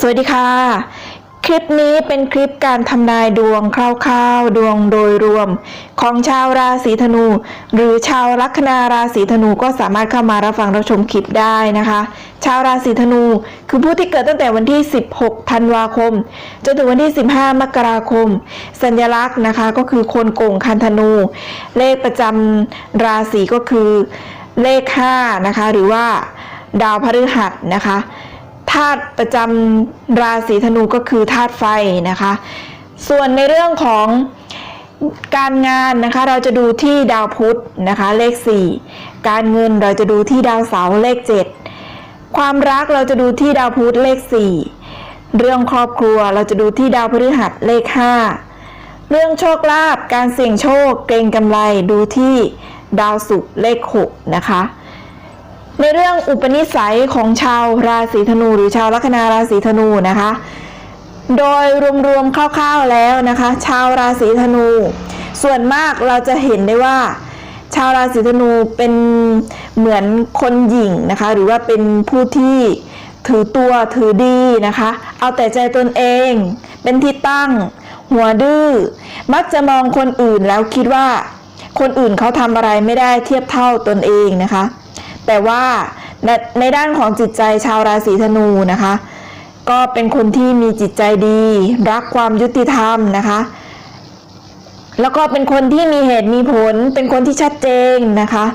สวัสดีค่ะ คลิปนี้เป็นคลิปการทำนายดวงคร่าวๆ ดวงโดยรวม ของชาวราศีธนู หรือชาวลัคนาราศีธนูก็สามารถเข้ามารับฟังรับชมคลิปได้นะคะ ชาวราศีธนูคือผู้ที่เกิดตั้งแต่วันที่ 16 ธันวาคม จนถึงวันที่ 15 มกราคม สัญลักษณ์นะคะก็คือคนโกงคันธนู เลขประจำราศีก็คือเลข 5 นะคะ หรือว่าดาวพฤหัสนะคะ ธาตุประจำราศีธนูก็คือธาตุไฟนะคะ ส่วนในเรื่องของการงานนะคะเราจะดูที่ดาวพุธนะคะเลข 4 การเงินเราจะดูที่ดาวเสาร์เลข 7 ความรักเราจะดูที่ดาวพุธเลข 4 เรื่องครอบครัวเราจะดูที่ดาวพฤหัสเลข 5 เรื่องโชคลาภการเสี่ยงโชคเกรงกำไรดูที่ดาวศุกร์เลข 6 นะคะ ในเรื่องอุปนิสัยของชาวราศีธนู หรือชาวลัคนาราศีธนูนะคะ โดยรวมๆคร่าวๆแล้วนะคะ ชาวราศีธนู ส่วนมากเราจะเห็นได้ว่า ชาวราศีธนูเป็นเหมือนคนหญิงนะคะ หรือว่าเป็นผู้ที่ถือตัวถือดีนะคะ เอาแต่ใจตนเอง เป็นที่ตั้ง หัวดื้อ มักจะมองคนอื่นแล้วคิดว่า คนอื่นเขาทำอะไรไม่ได้เทียบเท่าตนเองนะคะ แต่ว่าในในด้านของจิตใจชาวราศีธนูนะคะ ก็เป็นคนที่มีจิตใจดี รักความยุติธรรมนะคะ แล้วก็เป็นคนที่มีเหตุมีผล เป็นคนที่ชัดเจนนะคะ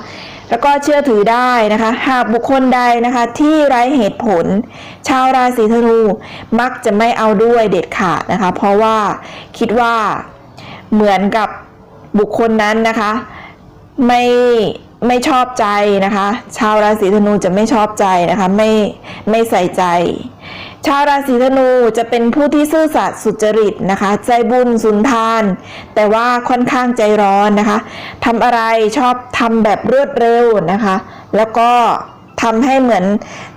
แล้วก็เชื่อถือได้นะคะ หากบุคคลใดนะคะที่ไร้เหตุผล ชาวราศีธนูมักจะไม่เอาด้วยเด็ดขาดนะคะ เพราะว่าคิดว่าเหมือนกับบุคคลนั้นนะคะ ไม่ ไม่ชอบใจนะคะ ชาวราศีธนูจะไม่ชอบใจนะคะ ไม่ไม่ใส่ใจ ชาวราศีธนูจะเป็นผู้ที่ซื่อสัตย์สุจริตนะคะ ใจบุญสุนทาน แต่ว่าค่อนข้างใจร้อนนะคะทำอะไรชอบทำแบบรวดเร็วนะคะ แล้วก็ทำให้เหมือน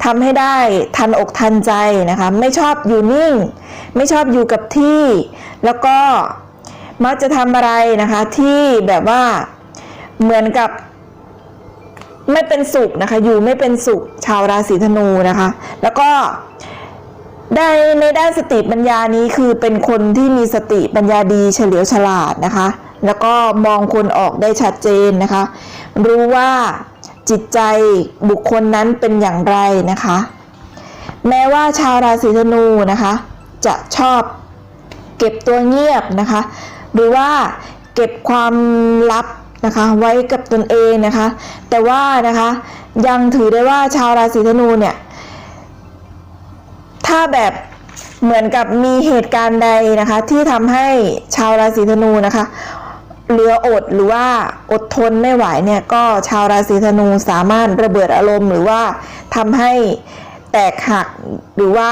ทำให้ได้ทันอกทันใจนะคะ ไม่ชอบอยู่นิ่ง ไม่ชอบอยู่กับที่ แล้วก็มักจะทำอะไรนะคะที่แบบว่าเหมือนกับ ไม่เป็นสุขนะคะ อยู่ไม่เป็นสุขชาวราศีธนูนะคะ แล้วก็ได้ในด้านสติปัญญานี้คือเป็นคนที่มีสติปัญญาดีเฉลียวฉลาดนะคะ แล้วก็มองคนออกได้ชัดเจนนะคะ รู้ว่าจิตใจบุคคลนั้นเป็นอย่างไรนะคะ แม้ว่าชาวราศีธนูนะคะ จะชอบเก็บตัวเงียบนะคะ หรือว่าเก็บความลับ นะคะไว้กับตนเองนะคะ แต่ว่านะคะยังถือได้ว่าชาวราศีธนูเนี่ยถ้าแบบเหมือนกับมีเหตุการณ์ใดนะคะ ที่ทำให้ชาวราศีธนูนะคะเหลืออดหรือว่าอดทนไม่ไหวเนี่ยก็ชาวราศีธนูสามารถระเบิดอารมณ์ หรือว่าทำให้แตกหักหรือว่า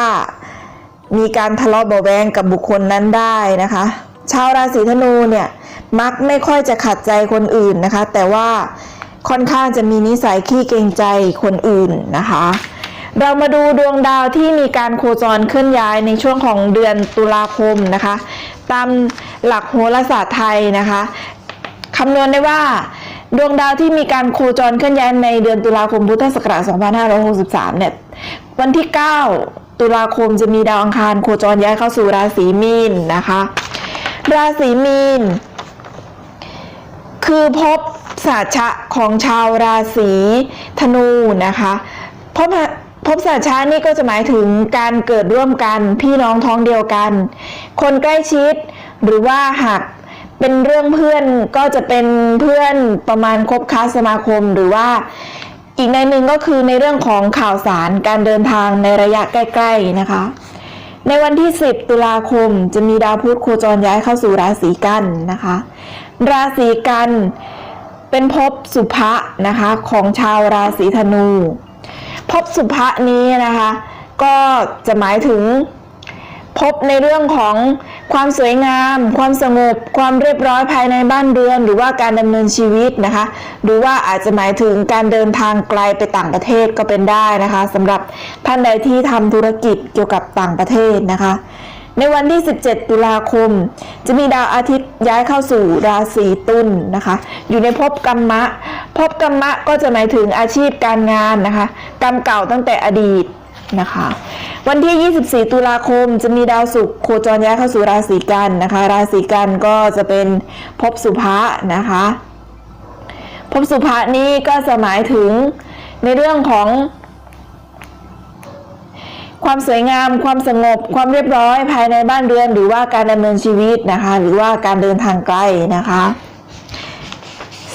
มีการทะเลาะเบาะแวงกับบุคคลนั้นได้นะคะ ชาวราศีธนูเนี่ย มักไม่ค่อยจะขัดใจคนอื่นนะคะ แต่ว่าค่อนข้างจะมีนิสัยขี้เกรงใจคนอื่นนะคะ เรามาดูดวงดาวที่มีการโคจรเคลื่อนย้ายในช่วงของเดือนตุลาคมนะคะ ตามหลักโหราศาสตร์ไทยนะคะคำนวณได้ว่าดวงดาวที่มีการโคจรเคลื่อนย้ายในเดือนตุลาคมพุทธศักราช2563 เนี่ย วันที่ 9 ตุลาคมจะมีดาวอังคารโคจรย้ายเข้าสู่ราศีมีนนะคะ ราศีมีน คือพบสาชะของชาวราศีธนูนะคะพบพบสาชะนี่ก็จะหมายถึงการเกิดร่วมกันพี่น้องท้องเดียวกัน คนใกล้ชิดหรือว่าหากเป็นเรื่องเพื่อนก็จะเป็นเพื่อนประมาณคบค้าสมาคมหรือว่าอีกในหนึ่งก็คือในเรื่องของข่าวสารการเดินทางในระยะใกล้ๆนะคะ ในวันที่ 10 ตุลาคมจะมีดาวพุธโคจรย้ายเข้าสู่ราศีกันนะคะ ราศีกัน เป็นภพสุภะนะคะของชาวราศีธนูภพสุภะนี้นะคะ ก็จะหมายถึงพบในเรื่องของความสวยงาม ความสงบ ความเรียบร้อยภายในบ้านเรือน หรือว่าการดำเนินชีวิตนะคะ หรือว่าอาจจะหมายถึงการเดินทางไกลไปต่างประเทศก็เป็นได้นะคะสำหรับท่านใดที่ทำธุรกิจเกี่ยวกับต่างประเทศนะคะ ในวันที่ 17 ตุลาคม จะมีดาวอาทิตย์ย้ายเข้าสู่ราศีตุลนะคะ อยู่ในภพกรรมะภพกรรมะก็จะหมายถึงอาชีพการงานนะคะ กรรมเก่าตั้งแต่อดีตนะคะ วันที่ 24 ตุลาคมจะมีดาวศุกร์โคจรย้ายเข้าสู่ราศีกันนะคะ ราศีกันก็จะเป็นภพสุภะนะคะภพสุภะนี้ก็จะหมายถึงในเรื่องของ ความสวยงาม ความสงบ ความเรียบร้อยภายในบ้านเรือน หรือว่าการดำเนินชีวิตนะคะ หรือว่าการเดินทางไกลนะคะ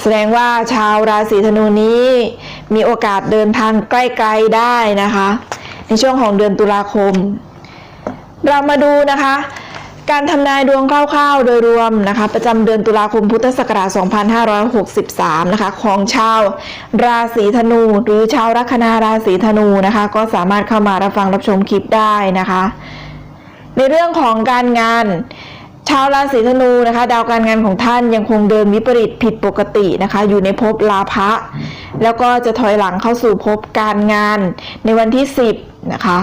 แสดงว่าชาวราศีธนูนี้มีโอกาสเดินทางใกล้ๆได้นะคะ ในช่วงของเดือนตุลาคม เรามาดูนะคะ การทำนายดวงคร่าวๆ โดยรวมนะคะประจำเดือนตุลาคมพุทธศักราช 2563 นะคะของชาวราศีธนู หรือชาวลัคนาราศีธนูนะคะ ก็สามารถเข้ามารับฟังรับชมคลิปได้นะคะ ในเรื่องของการงานชาวราศีธนูนะคะ ดาวการงานของท่านยังคงเดินวิปริตผิดปกตินะคะ อยู่ในภพลาภะแล้วก็จะถอยหลังเข้าสู่ภพการงานในวันที่ 10 นะคะ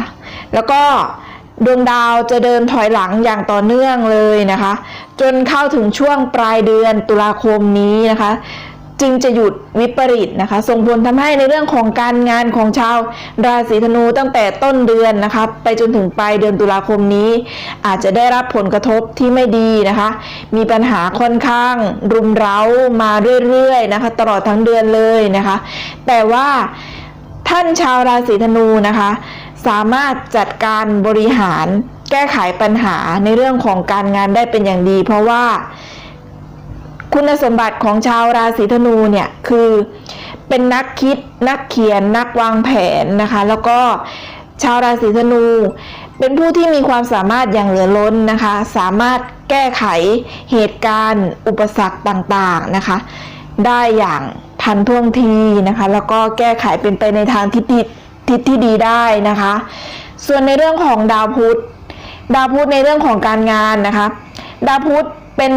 แล้วก็ ดวงดาวจะเดินถอยหลังอย่างต่อเนื่องเลยนะคะ จนเข้าถึงช่วงปลายเดือนตุลาคมนี้นะคะ จึงจะหยุดวิปริตนะคะ ส่งผลทำให้ในเรื่องของการงานของชาวราศีธนูตั้งแต่ต้นเดือนนะคะไปจนถึงปลายเดือนตุลาคมนี้ อาจจะได้รับผลกระทบที่ไม่ดีนะคะ มีปัญหาค่อนข้าง รุมเร้ามาเรื่อยๆนะคะ ตลอดทั้งเดือนเลยนะคะ แต่ว่าท่านชาวราศีธนูนะคะ สามารถจัดการบริหารแก้ไขปัญหาในเรื่องของการงานได้เป็นอย่างดี เพราะว่าคุณสมบัติของชาวราศีธนูเนี่ยคือเป็นนักคิดนักเขียนนักวางแผนนะคะ แล้วก็ชาวราศีธนู เป็นผู้ที่มีความสามารถอย่างเหลือล้นนะคะ สามารถแก้ไขเหตุการณ์ อุปสรรคต่างๆนะคะ ได้อย่างทันท่วงทีนะคะ แล้วก็แก้ไขเป็นไปในทางที่ดี ทิศที่ดีได้นะคะ ส่วนในเรื่องของดาวพุธดาวพุธในเรื่องของการงานนะคะ ดาวพุธเป็น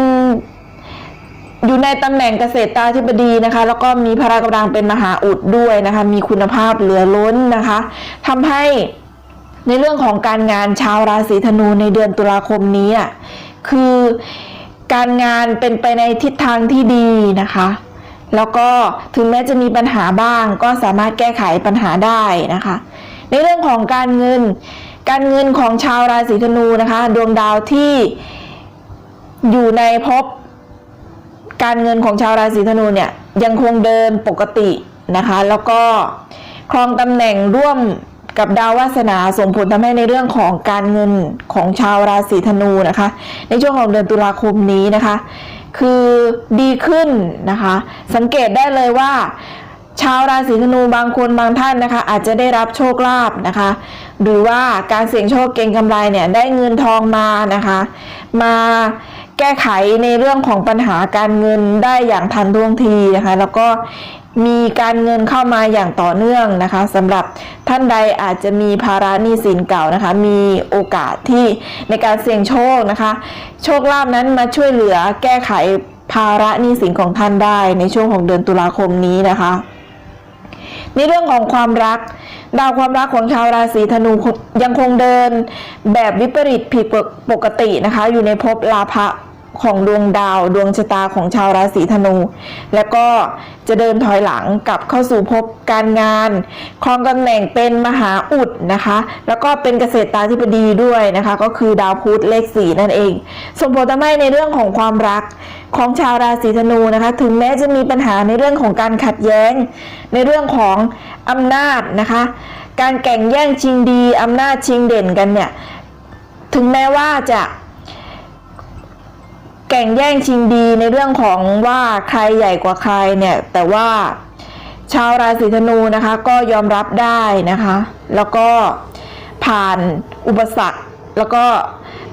อยู่ในตำแหน่งเกษตรตาธิบดีนะคะ แล้วก็มีพละกำลังเป็นมหาอุดด้วยนะคะ มีคุณภาพเหลือล้นนะคะทำให้ในเรื่องของการงานชาวราศีธนูในเดือนตุลาคมนี้อะคือการงานเป็นไปในทิศทางที่ดีนะคะ แล้วก็ถึงแม้จะมีปัญหาบ้าง ก็สามารถแก้ไขปัญหาได้นะคะ ในเรื่องของการเงิน การเงินของชาวราศีธนูนะคะ ดวงดาวที่อยู่ในภพการเงินของชาวราศีธนูเนี่ยยังคงเดินปกตินะคะ แล้วก็ครองตำแหน่งร่วม กับดาววาสนาส่งผลทำให้ในเรื่องของการเงินของชาวราศีธนูนะคะ ในช่วงของเดือนตุลาคมนี้นะคะ คือดีขึ้นนะคะ สังเกตได้เลยว่า ชาวราศีธนูบางคนบางท่านนะคะ อาจจะได้รับโชคลาภนะคะ หรือว่าการเสี่ยงโชคเก็งกำไรเนี่ยได้เงินทองมานะคะ มาแก้ไขในเรื่องของปัญหาการเงินได้อย่างทันท่วงทีนะคะ แล้วก็ มีการเงินเข้ามาอย่างต่อเนื่องนะคะสำหรับท่านใดอาจจะมีภาระหนี้สินเก่านะคะ มีโอกาสที่ในการเสี่ยงโชคนะคะ โชคลาภนั้นมาช่วยเหลือแก้ไขภาระหนี้สินของท่านได้ในช่วงของเดือนตุลาคมนี้นะคะในเรื่องของความรัก ดาวความรักของชาวราศีธนูยังคงเดิน แบบวิปริตผิดปกตินะคะ อยู่ในภพลาภะ ของดวงดาวดวงชะตาของชาวราศีธนู แล้วก็จะเดินถอยหลังกลับเข้าสู่ภพการงาน ครองตำแหน่งเป็นมหาอุดนะคะ แล้วก็เป็นเกษตราธิบดีด้วยนะคะ ก็คือดาวพุธเลขสีนั่นเองส่งผลทำให้ในเรื่องของความรักของชาวราศีธนูนะคะ ถึงแม้จะมีปัญหาในเรื่องของการขัดแย้ง ในเรื่องของอำนาจนะคะ การแข่งแย่งชิงดีอำนาจชิงเด่นกันเนี่ยถึงแม้ว่าจะ แข่งแย่งชิงดีในเรื่องของว่าใครใหญ่กว่าใครเนี่ย แต่ว่าชาวราศีธนูนะคะ ก็ยอมรับได้นะคะ แล้วก็ผ่านอุปสรรค แล้วก็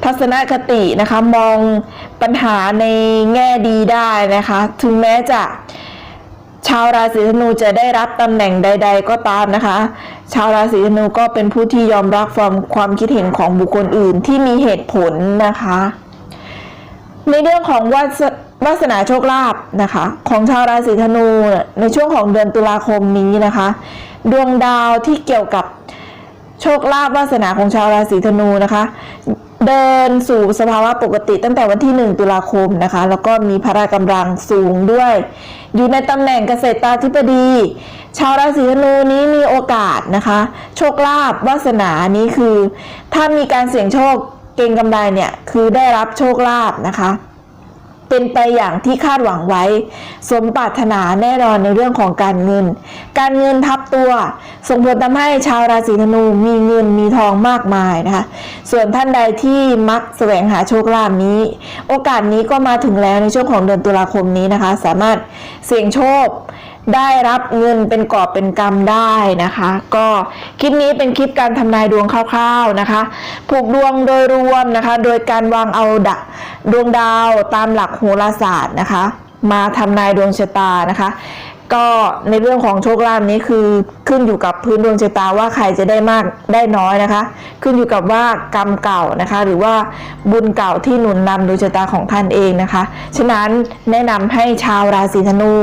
ทัศนคตินะคะ มองปัญหาในแง่ดีได้นะคะ ถึงแม้จะชาวราศีธนูจะได้รับตำแหน่งใด ๆ ก็ตามนะคะ ชาวราศีธนูก็เป็นผู้ที่ยอมรับความความคิดเห็นของบุคคลอื่นที่มีเหตุผลนะคะ ในเรื่องของวาสวาสนาโชคลาภนะคะ ของชาวราศีธนูในช่วงของเดือนตุลาคมนี้นะคะ ดวงดาวที่เกี่ยวกับโชคลาภวาสนาของชาวราศีธนูนะคะ เดินสู่สภาวะปกติตั้งแต่วันที่ 1 ตุลาคมนะคะ แล้วก็มีพละกำลังสูงด้วย อยู่ในตำแหน่งเกษตราธิบดี ชาวราศีธนูนี้มีโอกาสนะคะ โชคลาภวาสนานี้คือ ถ้ามีการเสี่ยงโชค เก่งกำไรเนี่ยคือได้รับโชคลาภนะคะ เป็นไปอย่างที่คาดหวังไว้ สมปรารถนาแน่นอนในเรื่องของการเงิน การเงินทับตัว ส่งผลทำให้ชาวราศีธนูมีเงินมีทองมากมายนะคะ ส่วนท่านใดที่มักแสวงหาโชคลาภนี้ โอกาสนี้ก็มาถึงแล้วในช่วงของเดือนตุลาคมนี้นะคะ สามารถเสี่ยงโชค ได้รับเงินเป็นกอบเป็นกำได้นะคะ ก็คลิปนี้เป็นคลิปการทำนายดวงคร่าวๆนะคะ ผูกดวงโดยรวมนะคะ โดยการวางเอาดดวงดาวตามหลักโหราศาสตร์นะคะ มาทำนายดวงชะตานะคะ ก็ในเรื่องของโชคลาภนี้คือขึ้นอยู่กับพื้นดวงชะตาว่าใครจะได้มากได้น้อยนะคะ ขึ้นอยู่กับว่ากรรมเก่านะคะ หรือว่าบุญเก่าที่หนุนนำดวงชะตาของท่านเองนะคะ ฉะนั้นแนะนำให้ชาวราศีธนู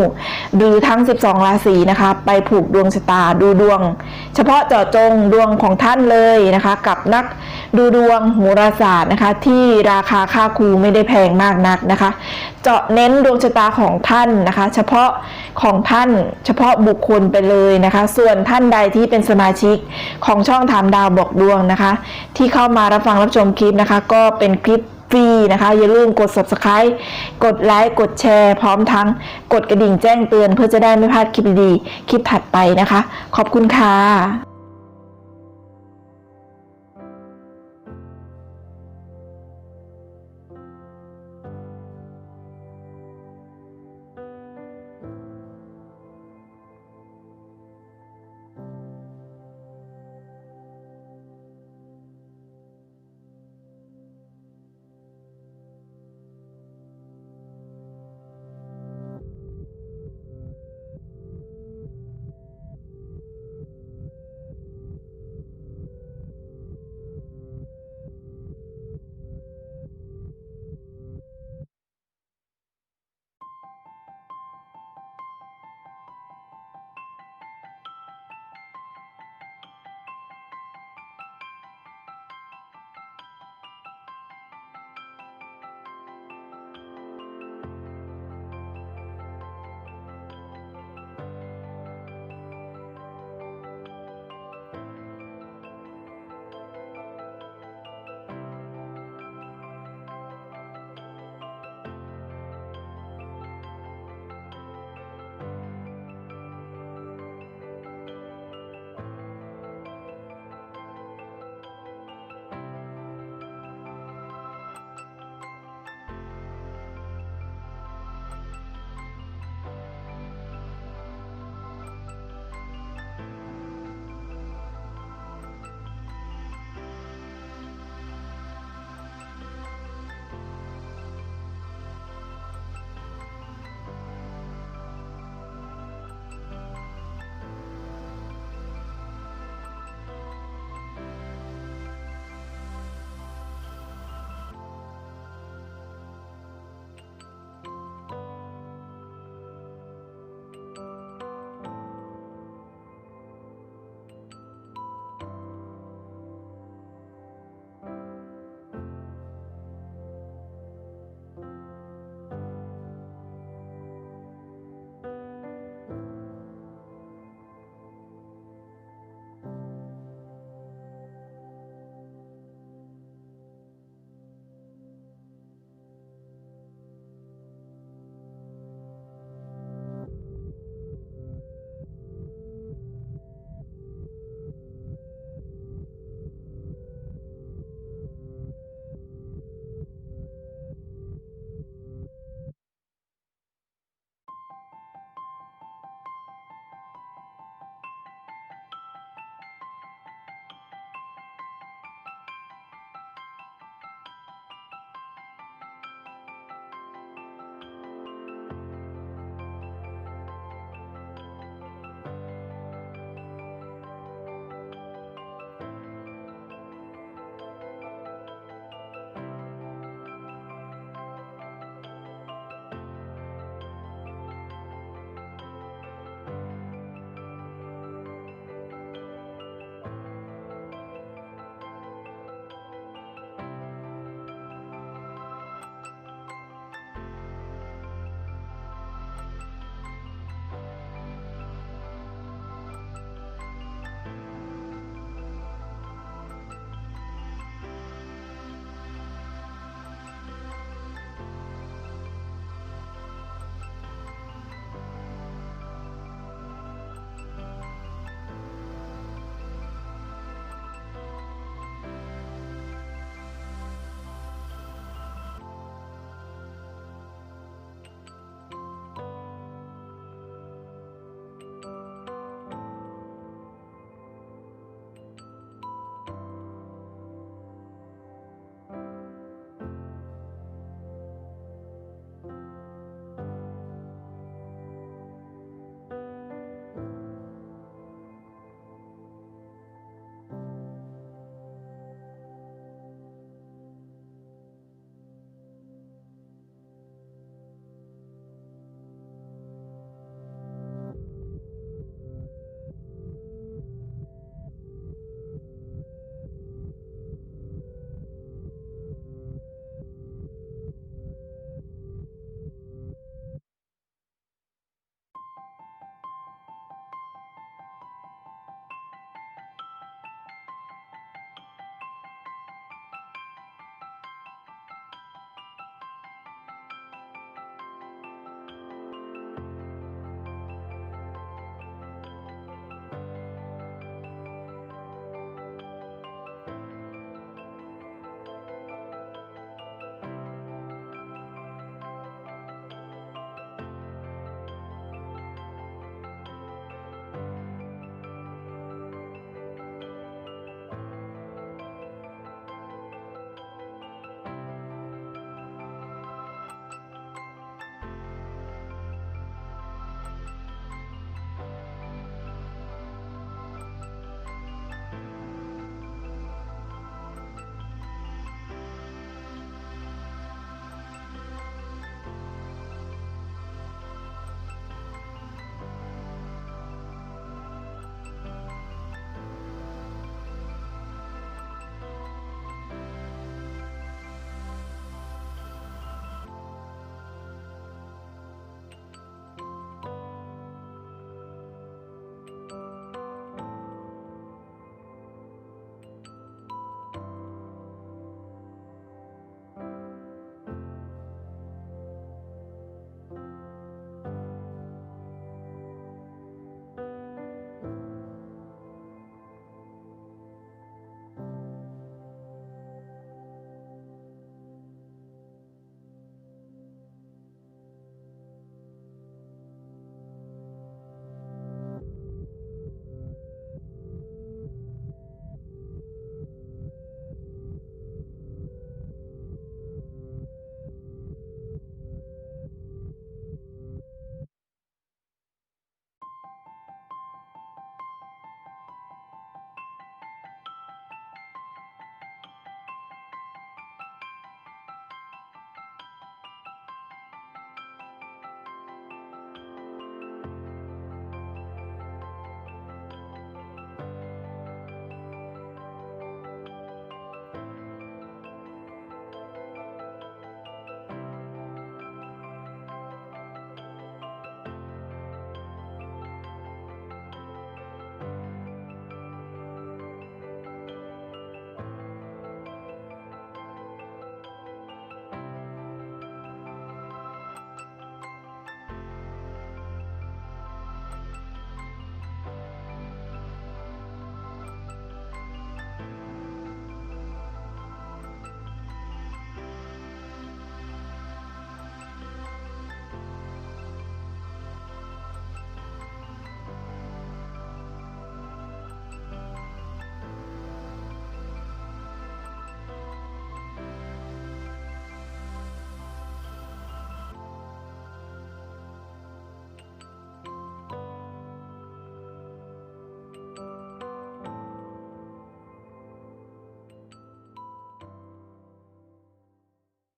หรือทั้ง 12 ราศีนะคะ ไปผูกดวงชะตาดูดวง เฉพาะเจาะจงดวงของท่านเลยนะคะ กับนักดูดวงโหราศาสตร์นะคะ ที่ราคาค่าครูไม่ได้แพงมากนักนะคะ เจาะเน้นดวงชะตาของท่านนะคะ เฉพาะของท่านเฉพาะบุคคลไปเลยนะคะส่ววนท่านใดที่เป็นสมาชิกของช่องถามดาวบอกดวงนะคะ ที่เข้ามารับฟังรับชมคลิปนะคะ ก็เป็นคลิปฟรีนะคะ อย่าลืมกด subscribe กดไลค์กดแชร์ พร้อมทั้งกดกระดิ่งแจ้งเตือน เพื่อจะได้ไม่พลาดคลิปดีๆคลิปถัดไปนะคะ ขอบคุณค่ะ